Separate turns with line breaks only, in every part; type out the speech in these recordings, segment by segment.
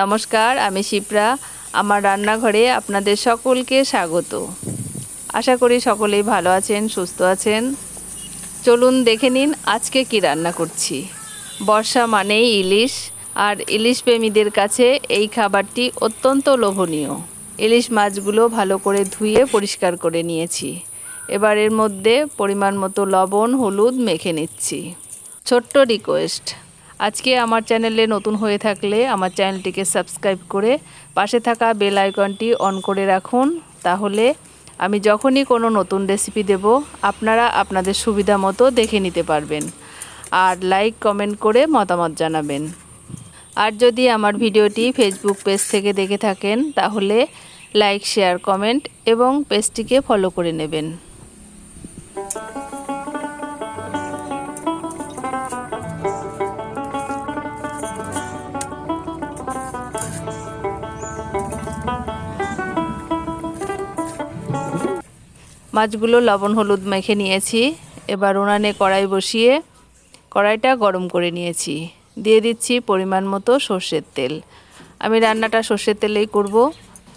নমস্কার, আমি শিপ্রা। আমার রান্নাঘরে আপনাদের সকলকে স্বাগত। আশা করি সকলেই ভালো আছেন, সুস্থ আছেন। চলুন দেখে নিন আজকে কি রান্না করছি। বর্ষা মানেই ইলিশ, আর ইলিশ প্রেমীদের কাছে এই খাবারটি অত্যন্ত লোভনীয়। ইলিশ মাছগুলো ভালো করে ধুয়ে পরিষ্কার করে নিয়েছি। এবার এর মধ্যে পরিমাণ মতো লবণ, হলুদ মেখে নিচ্ছি। ছোট্ট রিকোয়েস্ট আজকে আমার চ্যানেলে নতুন হয়ে থাকলে আমার চ্যানেলটিকে সাবস্ক্রাইব করে পাশে থাকা বেল আইকনটি অন করে রাখুন। তাহলে আমি যখনই কোনো নতুন রেসিপি দেব, আপনারা আপনাদের সুবিধা মতো দেখে নিতে পারবেন। আর লাইক, কমেন্ট করে মতামত জানাবেন। আর যদি আমার ভিডিওটি ফেসবুক পেজ থেকে দেখে থাকেন, তাহলে লাইক শেয়ার কমেন্ট এবং পেজটিকে ফলো করে নেবেন। মাছগুলো লবণ, হলুদ মেখে নিয়েছি। এবার উনানে কড়াই বসিয়ে কড়াইটা গরম করে নিয়েছি। দিয়ে দিচ্ছি পরিমাণ মতো সর্ষের তেল। আমি রান্নাটা সর্ষের তেলেই করব।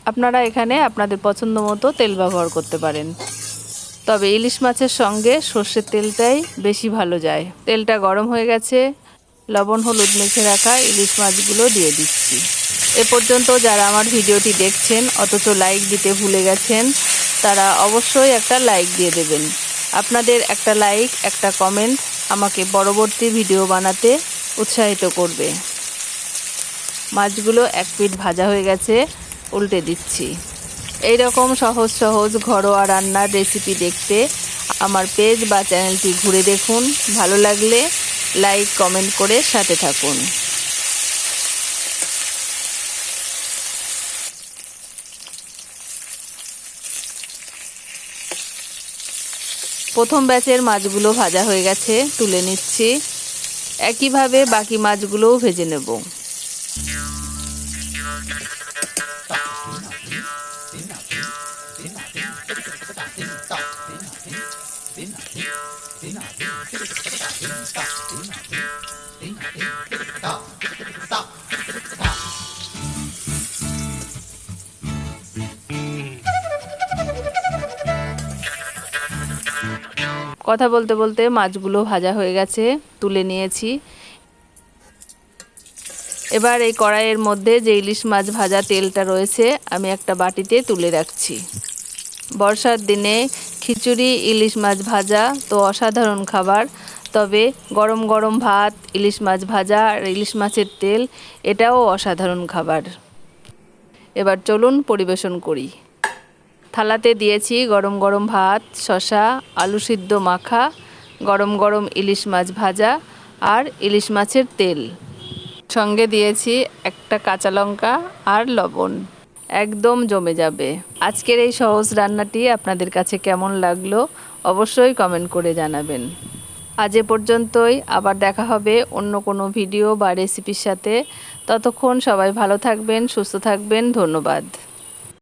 আপনারা এখানে আপনাদের পছন্দ মতো তেল ব্যবহার করতে পারেন। তবে ইলিশ মাছের সঙ্গে সর্ষের তেলটাই বেশি ভালো যায়। তেলটা গরম হয়ে গেছে। লবণ, হলুদ মেখে রাখা ইলিশ মাছগুলো দিয়ে দিচ্ছি। এ পর্যন্ত যারা আমার ভিডিওটি দেখছেন, অথচ লাইক দিতে ভুলে গেছেন তারা অবশ্যই একটা লাইক দিয়ে দেবেন। আপনাদের একটা লাইক একটা কমেন্ট আমাকে পরবর্তী ভিডিও বানাতে উৎসাহিত করবে। মাছগুলো এক পিঠ ভাজা হয়ে গেছে, উল্টে দিচ্ছি। এই রকম সহজ সহজ ঘরোয়া রান্নার রেসিপি দেখতে আমার পেজ বা চ্যানেলটি ঘুরে দেখুন। ভালো লাগলে লাইক কমেন্ট করে সাথে থাকুন। প্রথম ব্যাচের মাছগুলো ভাজা হয়ে গেছে তুলে নিচ্ছি। একইভাবে বাকি মাছগুলোও ভেজে নেব। কথা বলতে বলতে মাছগুলো ভাজা হয়ে গেছে, তুলে নিয়েছি। এবার এই কড়াইয়ের মধ্যে যে ইলিশ মাছ ভাজা তেলটা রয়েছে, আমি একটা বাটিতে তুলে রাখছি। বর্ষার দিনে খিচুড়ি, ইলিশ মাছ ভাজা তো অসাধারণ খাবার। তবে গরম গরম ভাত, ইলিশ মাছ ভাজা আর ইলিশ মাছের তেল, এটাও অসাধারণ খাবার। এবার চলুন পরিবেশন করি। থালাতে দিয়েছি গরম গরম ভাত শশা আলু সিদ্ধ মাখা, গরম গরম ইলিশ মাছ ভাজা আর ইলিশ মাছের তেল। সঙ্গে দিয়েছি একটা কাঁচা লঙ্কা আর লবণ। একদম জমে যাবে। আজকের এই সহজ রান্নাটি আপনাদের কাছে কেমন লাগল অবশ্যই কমেন্ট করে জানাবেন। আজ এ পর্যন্তই। আবার দেখা হবে অন্য কোনো ভিডিও বা রেসিপির সাথে। ততক্ষণ সবাই ভালো থাকবেন, সুস্থ থাকবেন। ধন্যবাদ।